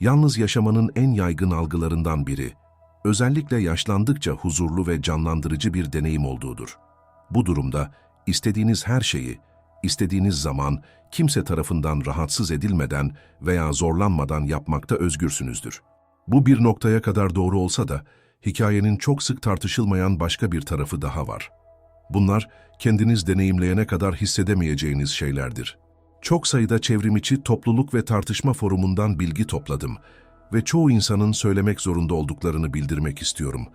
yalnız yaşamanın en yaygın algılarından biri, özellikle yaşlandıkça huzurlu ve canlandırıcı bir deneyim olduğudur. Bu durumda istediğiniz her şeyi, istediğiniz zaman kimse tarafından rahatsız edilmeden veya zorlanmadan yapmakta özgürsünüzdür. Bu bir noktaya kadar doğru olsa da hikayenin çok sık tartışılmayan başka bir tarafı daha var. Bunlar kendiniz deneyimleyene kadar hissedemeyeceğiniz şeylerdir. Çok sayıda çevrimiçi topluluk ve tartışma forumundan bilgi topladım ve çoğu insanın söylemek zorunda olduklarını bildirmek istiyorum.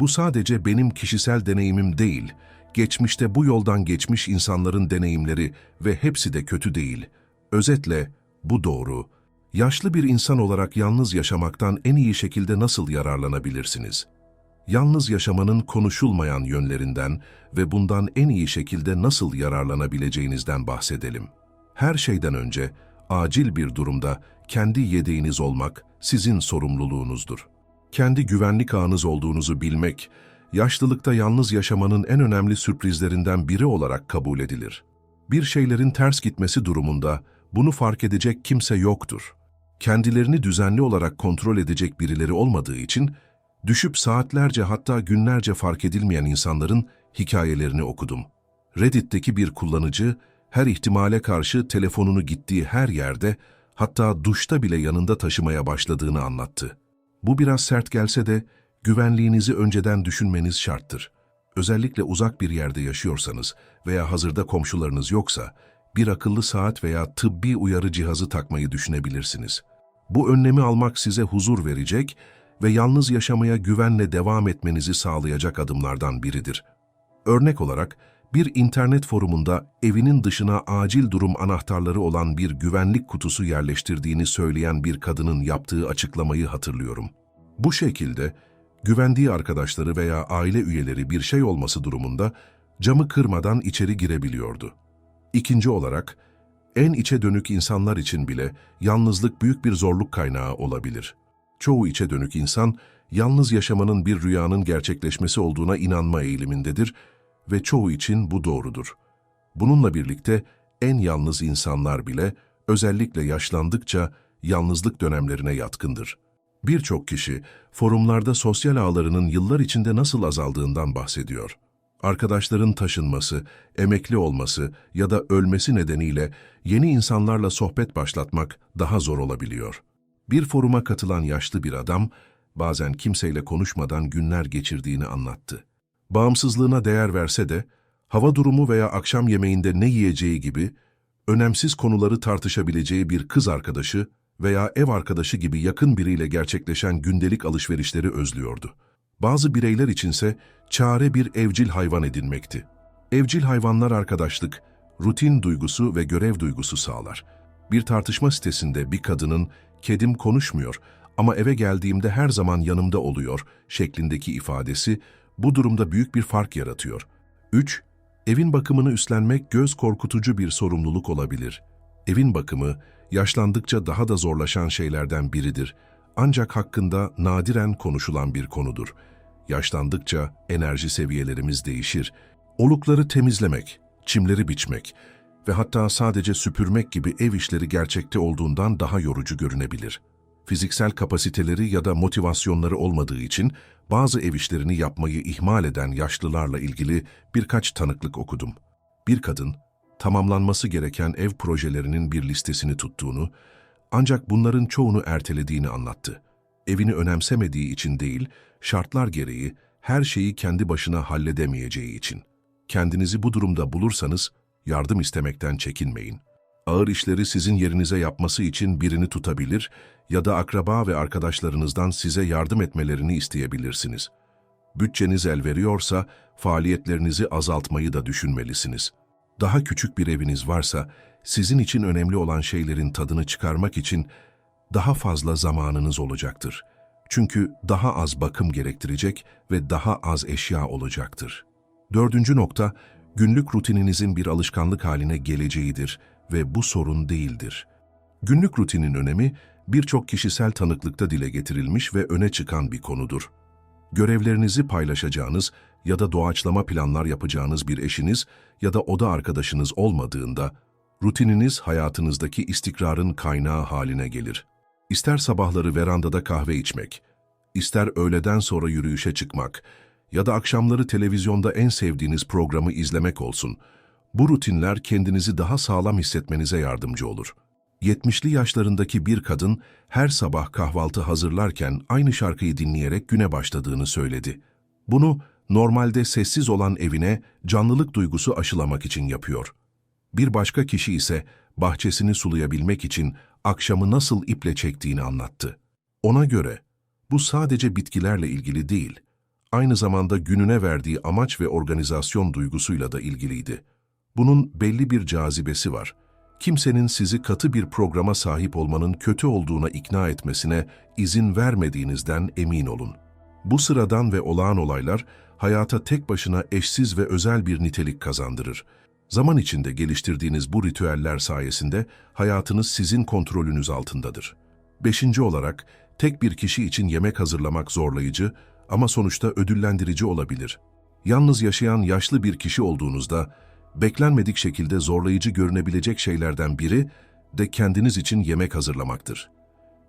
Bu sadece benim kişisel deneyimim değil, geçmişte bu yoldan geçmiş insanların deneyimleri ve hepsi de kötü değil. Özetle bu doğru. Yaşlı bir insan olarak yalnız yaşamaktan en iyi şekilde nasıl yararlanabilirsiniz? Yalnız yaşamanın konuşulmayan yönlerinden ve bundan en iyi şekilde nasıl yararlanabileceğinizden bahsedelim. Her şeyden önce, acil bir durumda kendi yedeğiniz olmak sizin sorumluluğunuzdur. Kendi güvenlik ağınız olduğunuzu bilmek, yaşlılıkta yalnız yaşamanın en önemli sürprizlerinden biri olarak kabul edilir. Bir şeylerin ters gitmesi durumunda bunu fark edecek kimse yoktur. Kendilerini düzenli olarak kontrol edecek birileri olmadığı için, düşüp saatlerce hatta günlerce fark edilmeyen insanların hikayelerini okudum. Reddit'teki bir kullanıcı, her ihtimale karşı telefonunu gittiği her yerde, hatta duşta bile yanında taşımaya başladığını anlattı. Bu biraz sert gelse de, güvenliğinizi önceden düşünmeniz şarttır. Özellikle uzak bir yerde yaşıyorsanız veya hazırda komşularınız yoksa, bir akıllı saat veya tıbbi uyarı cihazı takmayı düşünebilirsiniz. Bu önlemi almak size huzur verecek ve yalnız yaşamaya güvenle devam etmenizi sağlayacak adımlardan biridir. Örnek olarak, bir internet forumunda evinin dışına acil durum anahtarları olan bir güvenlik kutusu yerleştirdiğini söyleyen bir kadının yaptığı açıklamayı hatırlıyorum. Bu şekilde, güvendiği arkadaşları veya aile üyeleri bir şey olması durumunda camı kırmadan içeri girebiliyordu. İkinci olarak, en içe dönük insanlar için bile yalnızlık büyük bir zorluk kaynağı olabilir. Çoğu içe dönük insan, yalnız yaşamanın bir rüyanın gerçekleşmesi olduğuna inanma eğilimindedir ve çoğu için bu doğrudur. Bununla birlikte en yalnız insanlar bile özellikle yaşlandıkça yalnızlık dönemlerine yatkındır. Birçok kişi forumlarda sosyal ağlarının yıllar içinde nasıl azaldığından bahsediyor. Arkadaşların taşınması, emekli olması ya da ölmesi nedeniyle yeni insanlarla sohbet başlatmak daha zor olabiliyor. Bir foruma katılan yaşlı bir adam, bazen kimseyle konuşmadan günler geçirdiğini anlattı. Bağımsızlığına değer verse de, hava durumu veya akşam yemeğinde ne yiyeceği gibi, önemsiz konuları tartışabileceği bir kız arkadaşı veya ev arkadaşı gibi yakın biriyle gerçekleşen gündelik alışverişleri özlüyordu. Bazı bireyler içinse çare bir evcil hayvan edinmekti. Evcil hayvanlar arkadaşlık, rutin duygusu ve görev duygusu sağlar. Bir tartışma sitesinde bir kadının kedim konuşmuyor ama eve geldiğimde her zaman yanımda oluyor şeklindeki ifadesi bu durumda büyük bir fark yaratıyor. 3. Evin bakımını üstlenmek göz korkutucu bir sorumluluk olabilir. Evin bakımı, yaşlandıkça daha da zorlaşan şeylerden biridir. Ancak hakkında nadiren konuşulan bir konudur. Yaşlandıkça enerji seviyelerimiz değişir. Olukları temizlemek, çimleri biçmek ve hatta sadece süpürmek gibi ev işleri gerçekte olduğundan daha yorucu görünebilir. Fiziksel kapasiteleri ya da motivasyonları olmadığı için bazı ev işlerini yapmayı ihmal eden yaşlılarla ilgili birkaç tanıklık okudum. Bir kadın, tamamlanması gereken ev projelerinin bir listesini tuttuğunu, ancak bunların çoğunu ertelediğini anlattı. Evini önemsemediği için değil, şartlar gereği her şeyi kendi başına halledemeyeceği için. Kendinizi bu durumda bulursanız, yardım istemekten çekinmeyin. Ağır işleri sizin yerinize yapması için birini tutabilir ya da akraba ve arkadaşlarınızdan size yardım etmelerini isteyebilirsiniz. Bütçeniz el veriyorsa faaliyetlerinizi azaltmayı da düşünmelisiniz. Daha küçük bir eviniz varsa sizin için önemli olan şeylerin tadını çıkarmak için daha fazla zamanınız olacaktır. Çünkü daha az bakım gerektirecek ve daha az eşya olacaktır. Dördüncü nokta, günlük rutininizin bir alışkanlık haline geleceğidir ve bu sorun değildir. Günlük rutinin önemi birçok kişisel tanıklıkta dile getirilmiş ve öne çıkan bir konudur. Görevlerinizi paylaşacağınız ya da doğaçlama planlar yapacağınız bir eşiniz ya da oda arkadaşınız olmadığında, rutininiz hayatınızdaki istikrarın kaynağı haline gelir. İster sabahları verandada kahve içmek, ister öğleden sonra yürüyüşe çıkmak ya da akşamları televizyonda en sevdiğiniz programı izlemek olsun, bu rutinler kendinizi daha sağlam hissetmenize yardımcı olur. 70'li yaşlarındaki bir kadın her sabah kahvaltı hazırlarken aynı şarkıyı dinleyerek güne başladığını söyledi. Bunu normalde sessiz olan evine canlılık duygusu aşılamak için yapıyor. Bir başka kişi ise bahçesini sulayabilmek için akşamı nasıl iple çektiğini anlattı. Ona göre bu sadece bitkilerle ilgili değil, aynı zamanda gününe verdiği amaç ve organizasyon duygusuyla da ilgiliydi. Bunun belli bir cazibesi var. Kimsenin sizi katı bir programa sahip olmanın kötü olduğuna ikna etmesine izin vermediğinizden emin olun. Bu sıradan ve olağan olaylar hayata tek başına eşsiz ve özel bir nitelik kazandırır. Zaman içinde geliştirdiğiniz bu ritüeller sayesinde hayatınız sizin kontrolünüz altındadır. Beşinci olarak, tek bir kişi için yemek hazırlamak zorlayıcı ama sonuçta ödüllendirici olabilir. Yalnız yaşayan yaşlı bir kişi olduğunuzda, beklenmedik şekilde zorlayıcı görünebilecek şeylerden biri de kendiniz için yemek hazırlamaktır.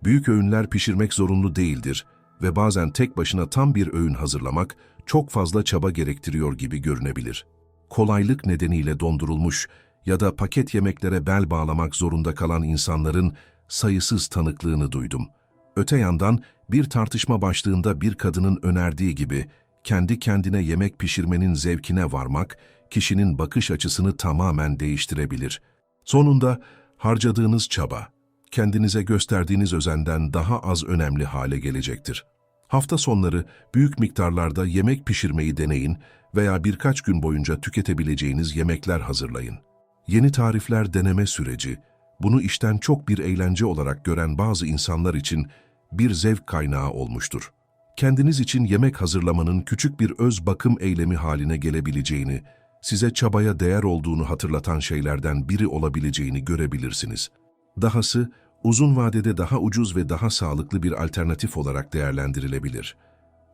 Büyük öğünler pişirmek zorunlu değildir ve bazen tek başına tam bir öğün hazırlamak çok fazla çaba gerektiriyor gibi görünebilir. Kolaylık nedeniyle dondurulmuş ya da paket yemeklere bel bağlamak zorunda kalan insanların sayısız tanıklığını duydum. Öte yandan bir tartışma başlığında bir kadının önerdiği gibi kendi kendine yemek pişirmenin zevkine varmak kişinin bakış açısını tamamen değiştirebilir. Sonunda harcadığınız çaba, kendinize gösterdiğiniz özenden daha az önemli hale gelecektir. Hafta sonları büyük miktarlarda yemek pişirmeyi deneyin veya birkaç gün boyunca tüketebileceğiniz yemekler hazırlayın. Yeni tarifler deneme süreci, bunu işten çok bir eğlence olarak gören bazı insanlar için bir zevk kaynağı olmuştur. Kendiniz için yemek hazırlamanın küçük bir öz bakım eylemi haline gelebileceğini, size çabaya değer olduğunu hatırlatan şeylerden biri olabileceğini görebilirsiniz. Dahası, uzun vadede daha ucuz ve daha sağlıklı bir alternatif olarak değerlendirilebilir.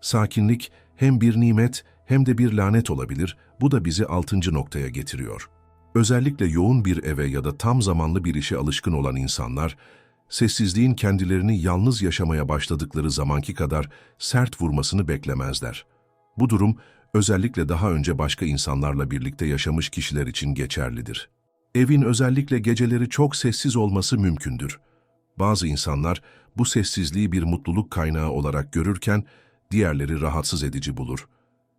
Sakinlik hem bir nimet hem de bir lanet olabilir, bu da bizi altıncı noktaya getiriyor. Özellikle yoğun bir eve ya da tam zamanlı bir işe alışkın olan insanlar, sessizliğin kendilerini yalnız yaşamaya başladıkları zamanki kadar sert vurmasını beklemezler. Bu durum, özellikle daha önce başka insanlarla birlikte yaşamış kişiler için geçerlidir. Evin özellikle geceleri çok sessiz olması mümkündür. Bazı insanlar bu sessizliği bir mutluluk kaynağı olarak görürken, diğerleri rahatsız edici bulur.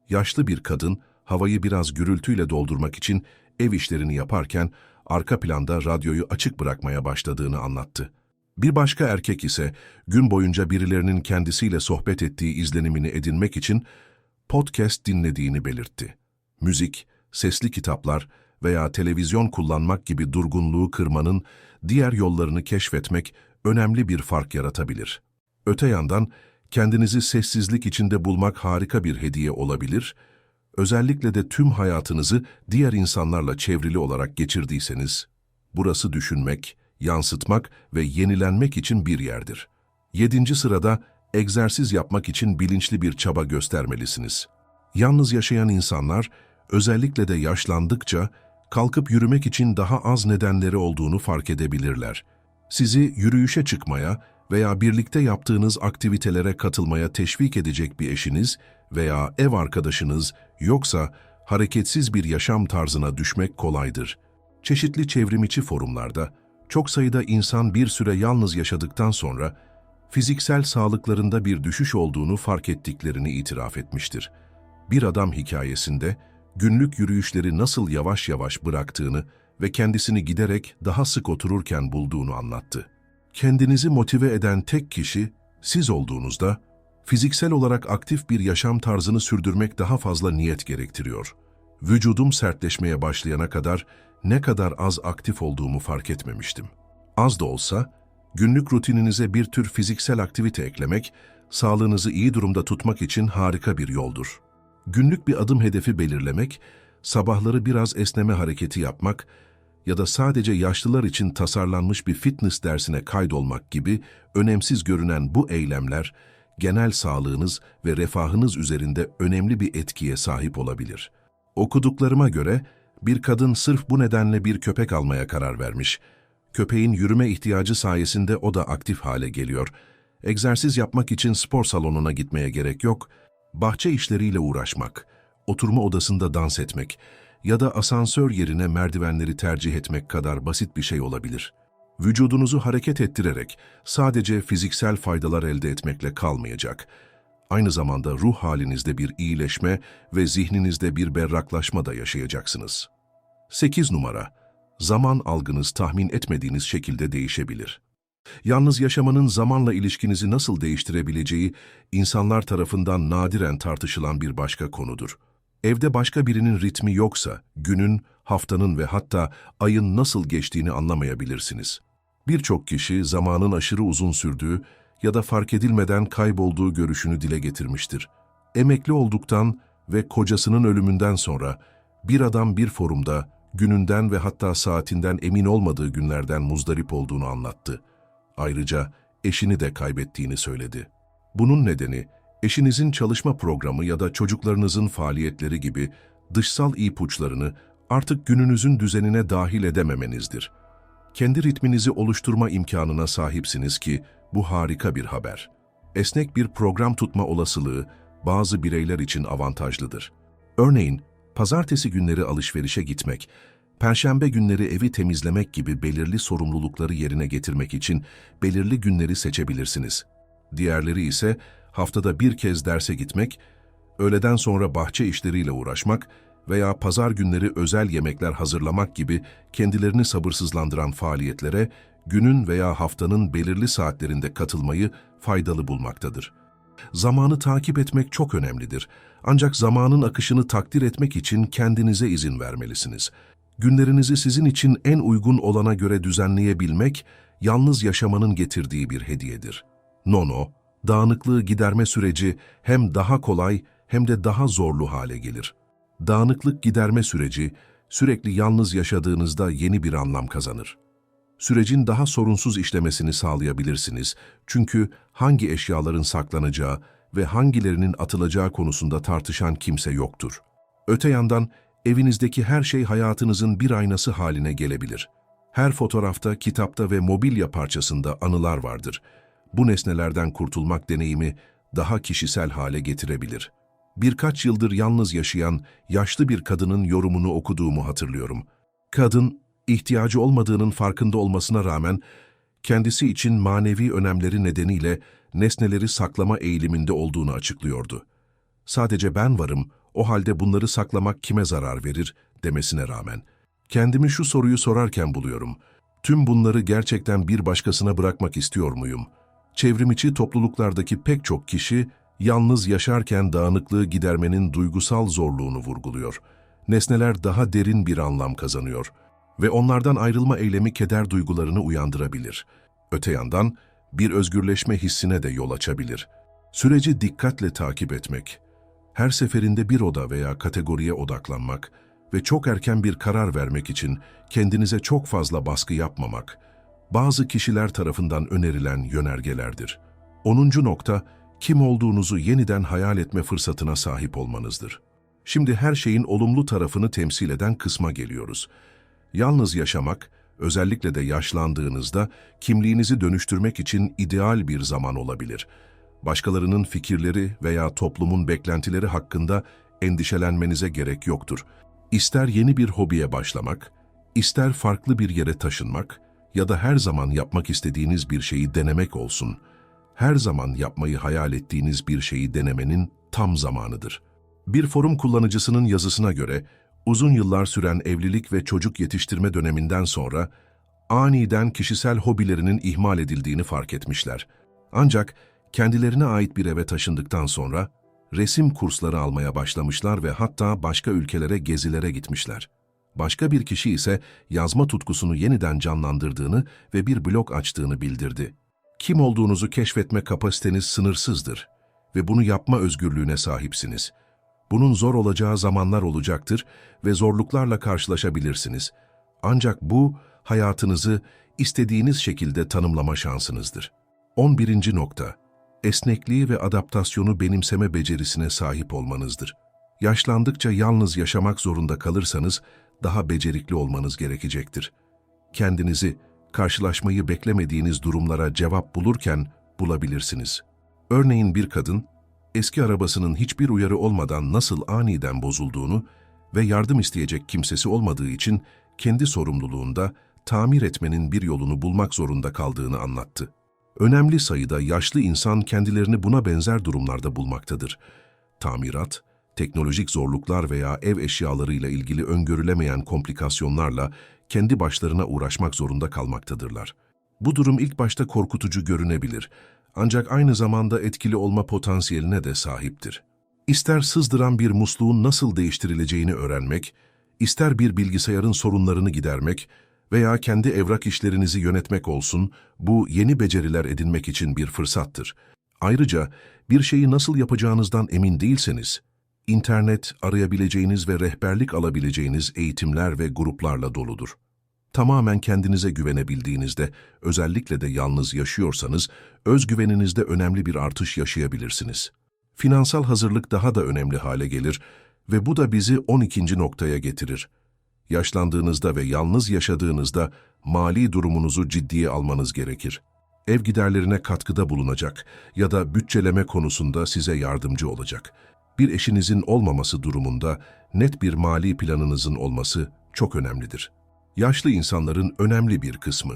Yaşlı bir kadın, havayı biraz gürültüyle doldurmak için ev işlerini yaparken, arka planda radyoyu açık bırakmaya başladığını anlattı. Bir başka erkek ise gün boyunca birilerinin kendisiyle sohbet ettiği izlenimini edinmek için podcast dinlediğini belirtti. Müzik, sesli kitaplar veya televizyon kullanmak gibi durgunluğu kırmanın diğer yollarını keşfetmek önemli bir fark yaratabilir. Öte yandan kendinizi sessizlik içinde bulmak harika bir hediye olabilir, özellikle de tüm hayatınızı diğer insanlarla çevrili olarak geçirdiyseniz, burası düşünmek, yansıtmak ve yenilenmek için bir yerdir. Yedinci sırada, egzersiz yapmak için bilinçli bir çaba göstermelisiniz. Yalnız yaşayan insanlar, özellikle de yaşlandıkça, kalkıp yürümek için daha az nedenleri olduğunu fark edebilirler. Sizi yürüyüşe çıkmaya veya birlikte yaptığınız aktivitelere katılmaya teşvik edecek bir eşiniz veya ev arkadaşınız yoksa hareketsiz bir yaşam tarzına düşmek kolaydır. Çeşitli çevrimiçi forumlarda, çok sayıda insan bir süre yalnız yaşadıktan sonra fiziksel sağlıklarında bir düşüş olduğunu fark ettiklerini itiraf etmiştir. Bir adam hikayesinde günlük yürüyüşleri nasıl yavaş yavaş bıraktığını ve kendisini giderek daha sık otururken bulduğunu anlattı. Kendinizi motive eden tek kişi siz olduğunuzda, fiziksel olarak aktif bir yaşam tarzını sürdürmek daha fazla niyet gerektiriyor. Vücudum sertleşmeye başlayana kadar ne kadar az aktif olduğumu fark etmemiştim. Az da olsa, günlük rutininize bir tür fiziksel aktivite eklemek, sağlığınızı iyi durumda tutmak için harika bir yoldur. Günlük bir adım hedefi belirlemek, sabahları biraz esneme hareketi yapmak ya da sadece yaşlılar için tasarlanmış bir fitness dersine kaydolmak gibi önemsiz görünen bu eylemler, genel sağlığınız ve refahınız üzerinde önemli bir etkiye sahip olabilir. Okuduklarıma göre, bir kadın sırf bu nedenle bir köpek almaya karar vermiş. Köpeğin yürüme ihtiyacı sayesinde o da aktif hale geliyor. Egzersiz yapmak için spor salonuna gitmeye gerek yok. Bahçe işleriyle uğraşmak, oturma odasında dans etmek ya da asansör yerine merdivenleri tercih etmek kadar basit bir şey olabilir. Vücudunuzu hareket ettirerek sadece fiziksel faydalar elde etmekle kalmayacak. Aynı zamanda ruh halinizde bir iyileşme ve zihninizde bir berraklaşma da yaşayacaksınız. 8 numara. Zaman algınız tahmin etmediğiniz şekilde değişebilir. Yalnız yaşamanın zamanla ilişkinizi nasıl değiştirebileceği insanlar tarafından nadiren tartışılan bir başka konudur. Evde başka birinin ritmi yoksa günün, haftanın ve hatta ayın nasıl geçtiğini anlamayabilirsiniz. Birçok kişi zamanın aşırı uzun sürdüğü ya da fark edilmeden kaybolduğu görüşünü dile getirmiştir. Emekli olduktan ve kocasının ölümünden sonra bir adam bir forumda gününden ve hatta saatinden emin olmadığı günlerden muzdarip olduğunu anlattı. Ayrıca eşini de kaybettiğini söyledi. Bunun nedeni eşinizin çalışma programı ya da çocuklarınızın faaliyetleri gibi dışsal ipuçlarını artık gününüzün düzenine dahil edememenizdir. Kendi ritminizi oluşturma imkanına sahipsiniz ki bu harika bir haber. Esnek bir program tutma olasılığı bazı bireyler için avantajlıdır. Örneğin, pazartesi günleri alışverişe gitmek, perşembe günleri evi temizlemek gibi belirli sorumlulukları yerine getirmek için belirli günleri seçebilirsiniz. Diğerleri ise haftada bir kez derse gitmek, öğleden sonra bahçe işleriyle uğraşmak veya pazar günleri özel yemekler hazırlamak gibi kendilerini sabırsızlandıran faaliyetlere günün veya haftanın belirli saatlerinde katılmayı faydalı bulmaktadır. Zamanı takip etmek çok önemlidir. Ancak zamanın akışını takdir etmek için kendinize izin vermelisiniz. Günlerinizi sizin için en uygun olana göre düzenleyebilmek, yalnız yaşamanın getirdiği bir hediyedir. Nono, dağınıklığı giderme süreci hem daha kolay hem de daha zorlu hale gelir. Dağınıklık giderme süreci, sürekli yalnız yaşadığınızda yeni bir anlam kazanır. Sürecin daha sorunsuz işlemesini sağlayabilirsiniz çünkü hangi eşyaların saklanacağı ve hangilerinin atılacağı konusunda tartışan kimse yoktur. Öte yandan evinizdeki her şey hayatınızın bir aynası haline gelebilir. Her fotoğrafta, kitapta ve mobilya parçasında anılar vardır. Bu nesnelerden kurtulmak deneyimi daha kişisel hale getirebilir. Birkaç yıldır yalnız yaşayan yaşlı bir kadının yorumunu okuduğumu hatırlıyorum. Kadın, ihtiyacı olmadığının farkında olmasına rağmen kendisi için manevi önemleri nedeniyle nesneleri saklama eğiliminde olduğunu açıklıyordu. Sadece ben varım, o halde bunları saklamak kime zarar verir demesine rağmen. Kendimi şu soruyu sorarken buluyorum. Tüm bunları gerçekten bir başkasına bırakmak istiyor muyum? Çevrimiçi topluluklardaki pek çok kişi yalnız yaşarken dağınıklığı gidermenin duygusal zorluğunu vurguluyor. Nesneler daha derin bir anlam kazanıyor ve onlardan ayrılma eylemi keder duygularını uyandırabilir. Öte yandan bir özgürleşme hissine de yol açabilir. Süreci dikkatle takip etmek, her seferinde bir oda veya kategoriye odaklanmak ve çok erken bir karar vermek için kendinize çok fazla baskı yapmamak, bazı kişiler tarafından önerilen yönergelerdir. 10. nokta, kim olduğunuzu yeniden hayal etme fırsatına sahip olmanızdır. Şimdi her şeyin olumlu tarafını temsil eden kısma geliyoruz. Yalnız yaşamak, özellikle de yaşlandığınızda kimliğinizi dönüştürmek için ideal bir zaman olabilir. Başkalarının fikirleri veya toplumun beklentileri hakkında endişelenmenize gerek yoktur. İster yeni bir hobiye başlamak, ister farklı bir yere taşınmak ya da her zaman yapmak istediğiniz bir şeyi denemek olsun, her zaman yapmayı hayal ettiğiniz bir şeyi denemenin tam zamanıdır. Bir forum kullanıcısının yazısına göre, uzun yıllar süren evlilik ve çocuk yetiştirme döneminden sonra aniden kişisel hobilerinin ihmal edildiğini fark etmişler. Ancak kendilerine ait bir eve taşındıktan sonra resim kursları almaya başlamışlar ve hatta başka ülkelere gezilere gitmişler. Başka bir kişi ise yazma tutkusunu yeniden canlandırdığını ve bir blog açtığını bildirdi. Kim olduğunuzu keşfetme kapasiteniz sınırsızdır ve bunu yapma özgürlüğüne sahipsiniz. Bunun zor olacağı zamanlar olacaktır ve zorluklarla karşılaşabilirsiniz. Ancak bu, hayatınızı istediğiniz şekilde tanımlama şansınızdır. 11. nokta. Esnekliği ve adaptasyonu benimseme becerisine sahip olmanızdır. Yaşlandıkça yalnız yaşamak zorunda kalırsanız daha becerikli olmanız gerekecektir. Kendinizi karşılaşmayı beklemediğiniz durumlara cevap bulurken bulabilirsiniz. Örneğin bir kadın, eski arabasının hiçbir uyarı olmadan nasıl aniden bozulduğunu ve yardım isteyecek kimsesi olmadığı için kendi sorumluluğunda tamir etmenin bir yolunu bulmak zorunda kaldığını anlattı. Önemli sayıda yaşlı insan kendilerini buna benzer durumlarda bulmaktadır. Tamirat, teknolojik zorluklar veya ev eşyalarıyla ilgili öngörülemeyen komplikasyonlarla kendi başlarına uğraşmak zorunda kalmaktadırlar. Bu durum ilk başta korkutucu görünebilir ancak aynı zamanda etkili olma potansiyeline de sahiptir. İster sızdıran bir musluğun nasıl değiştirileceğini öğrenmek, ister bir bilgisayarın sorunlarını gidermek veya kendi evrak işlerinizi yönetmek olsun, bu yeni beceriler edinmek için bir fırsattır. Ayrıca bir şeyi nasıl yapacağınızdan emin değilseniz, internet arayabileceğiniz ve rehberlik alabileceğiniz eğitimler ve gruplarla doludur. Tamamen kendinize güvenebildiğinizde, özellikle de yalnız yaşıyorsanız, özgüveninizde önemli bir artış yaşayabilirsiniz. Finansal hazırlık daha da önemli hale gelir ve bu da bizi 12. noktaya getirir. Yaşlandığınızda ve yalnız yaşadığınızda mali durumunuzu ciddiye almanız gerekir. Ev giderlerine katkıda bulunacak ya da bütçeleme konusunda size yardımcı olacak. Bir eşinizin olmaması durumunda net bir mali planınızın olması çok önemlidir. Yaşlı insanların önemli bir kısmı,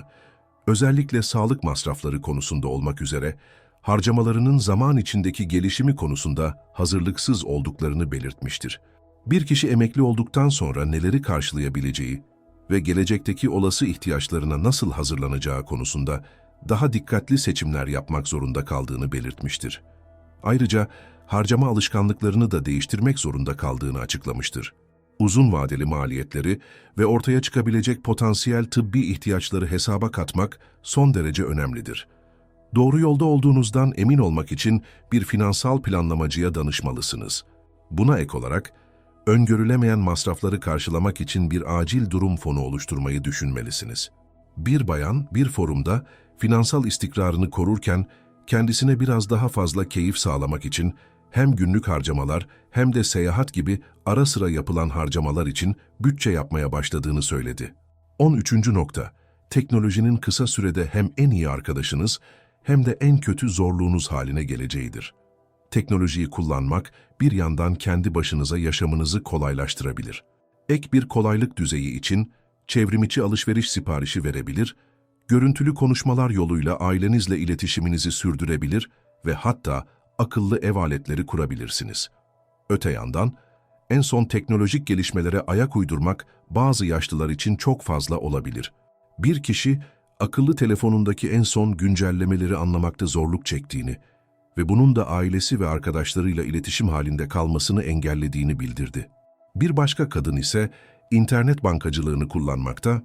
özellikle sağlık masrafları konusunda olmak üzere, harcamalarının zaman içindeki gelişimi konusunda hazırlıksız olduklarını belirtmiştir. Bir kişi emekli olduktan sonra neleri karşılayabileceği ve gelecekteki olası ihtiyaçlarına nasıl hazırlanacağı konusunda daha dikkatli seçimler yapmak zorunda kaldığını belirtmiştir. Ayrıca harcama alışkanlıklarını da değiştirmek zorunda kaldığını açıklamıştır. Uzun vadeli maliyetleri ve ortaya çıkabilecek potansiyel tıbbi ihtiyaçları hesaba katmak son derece önemlidir. Doğru yolda olduğunuzdan emin olmak için bir finansal planlamacıya danışmalısınız. Buna ek olarak, öngörülemeyen masrafları karşılamak için bir acil durum fonu oluşturmayı düşünmelisiniz. Bir bayan bir forumda finansal istikrarını korurken kendisine biraz daha fazla keyif sağlamak için hem günlük harcamalar hem de seyahat gibi ara sıra yapılan harcamalar için bütçe yapmaya başladığını söyledi. 13. nokta. Teknolojinin kısa sürede hem en iyi arkadaşınız hem de en kötü zorluğunuz haline geleceğidir. Teknolojiyi kullanmak bir yandan kendi başınıza yaşamınızı kolaylaştırabilir. Ek bir kolaylık düzeyi için çevrimiçi alışveriş siparişi verebilir, görüntülü konuşmalar yoluyla ailenizle iletişiminizi sürdürebilir ve hatta akıllı ev aletleri kurabilirsiniz. Öte yandan, en son teknolojik gelişmelere ayak uydurmak bazı yaşlılar için çok fazla olabilir. Bir kişi, akıllı telefonundaki en son güncellemeleri anlamakta zorluk çektiğini ve bunun da ailesi ve arkadaşlarıyla iletişim halinde kalmasını engellediğini bildirdi. Bir başka kadın ise internet bankacılığını kullanmakta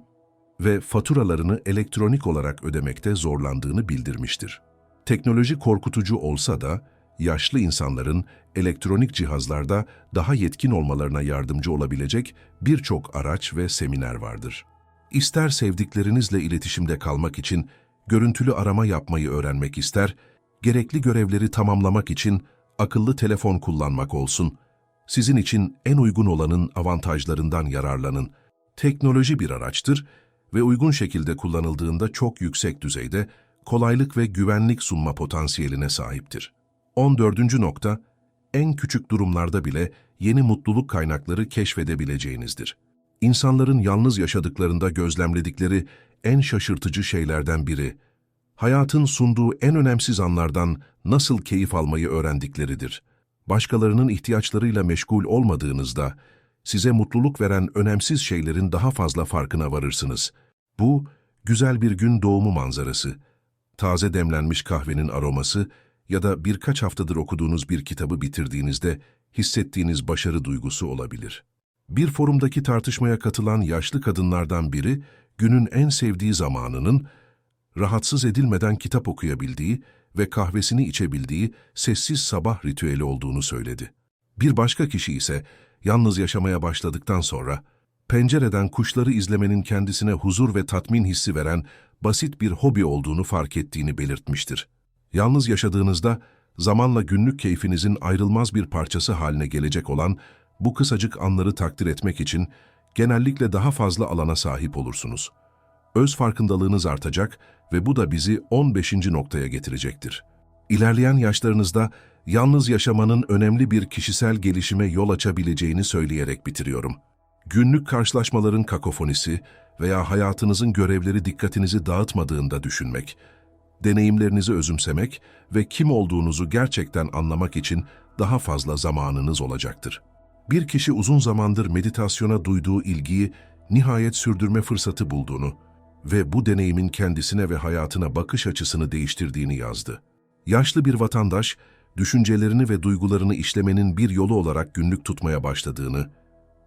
ve faturalarını elektronik olarak ödemekte zorlandığını bildirmiştir. Teknoloji korkutucu olsa da, yaşlı insanların elektronik cihazlarda daha yetkin olmalarına yardımcı olabilecek birçok araç ve seminer vardır. İster sevdiklerinizle iletişimde kalmak için görüntülü arama yapmayı öğrenmek ister, gerekli görevleri tamamlamak için akıllı telefon kullanmak olsun, sizin için en uygun olanın avantajlarından yararlanın. Teknoloji bir araçtır ve uygun şekilde kullanıldığında çok yüksek düzeyde kolaylık ve güvenlik sunma potansiyeline sahiptir. 14. nokta, en küçük durumlarda bile yeni mutluluk kaynakları keşfedebileceğinizdir. İnsanların yalnız yaşadıklarında gözlemledikleri en şaşırtıcı şeylerden biri, hayatın sunduğu en önemsiz anlardan nasıl keyif almayı öğrendikleridir. Başkalarının ihtiyaçlarıyla meşgul olmadığınızda, size mutluluk veren önemsiz şeylerin daha fazla farkına varırsınız. Bu, güzel bir gün doğumu manzarası, taze demlenmiş kahvenin aroması ya da birkaç haftadır okuduğunuz bir kitabı bitirdiğinizde hissettiğiniz başarı duygusu olabilir. Bir forumdaki tartışmaya katılan yaşlı kadınlardan biri, günün en sevdiği zamanının, rahatsız edilmeden kitap okuyabildiği ve kahvesini içebildiği sessiz sabah ritüeli olduğunu söyledi. Bir başka kişi ise, yalnız yaşamaya başladıktan sonra, pencereden kuşları izlemenin kendisine huzur ve tatmin hissi veren basit bir hobi olduğunu fark ettiğini belirtmiştir. Yalnız yaşadığınızda zamanla günlük keyfinizin ayrılmaz bir parçası haline gelecek olan bu kısacık anları takdir etmek için genellikle daha fazla alana sahip olursunuz. öz farkındalığınız artacak ve bu da bizi 15. noktaya getirecektir. İlerleyen yaşlarınızda yalnız yaşamanın önemli bir kişisel gelişime yol açabileceğini söyleyerek bitiriyorum. Günlük karşılaşmaların kakofonisi veya hayatınızın görevleri dikkatinizi dağıtmadığında düşünmek, deneyimlerinizi özümsemek ve kim olduğunuzu gerçekten anlamak için daha fazla zamanınız olacaktır. Bir kişi uzun zamandır meditasyona duyduğu ilgiyi nihayet sürdürme fırsatı bulduğunu ve bu deneyimin kendisine ve hayatına bakış açısını değiştirdiğini yazdı. Yaşlı bir vatandaş, düşüncelerini ve duygularını işlemenin bir yolu olarak günlük tutmaya başladığını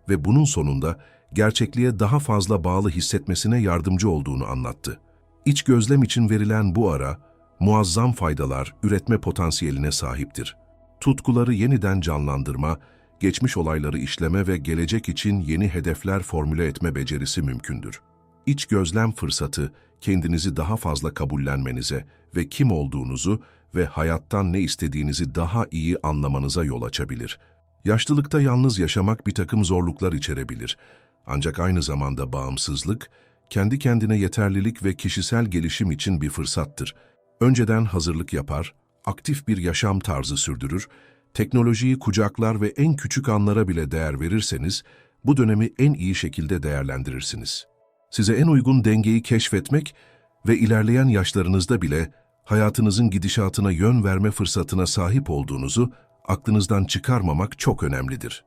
ve bunun sonunda gerçekliğe daha fazla bağlı hissetmesine yardımcı olduğunu anlattı. İç gözlem için verilen bu ara, muazzam faydalar üretme potansiyeline sahiptir. Tutkuları yeniden canlandırma, geçmiş olayları işleme ve gelecek için yeni hedefler formüle etme becerisi mümkündür. İç gözlem fırsatı, kendinizi daha fazla kabullenmenize ve kim olduğunuzu ve hayattan ne istediğinizi daha iyi anlamanıza yol açabilir. Yaşlılıkta yalnız yaşamak bir takım zorluklar içerebilir. Ancak aynı zamanda bağımsızlık, kendi kendine yeterlilik ve kişisel gelişim için bir fırsattır. Önceden hazırlık yapar, aktif bir yaşam tarzı sürdürür, teknolojiyi kucaklar ve en küçük anlara bile değer verirseniz, bu dönemi en iyi şekilde değerlendirirsiniz. Size en uygun dengeyi keşfetmek ve ilerleyen yaşlarınızda bile hayatınızın gidişatına yön verme fırsatına sahip olduğunuzu aklınızdan çıkarmamak çok önemlidir.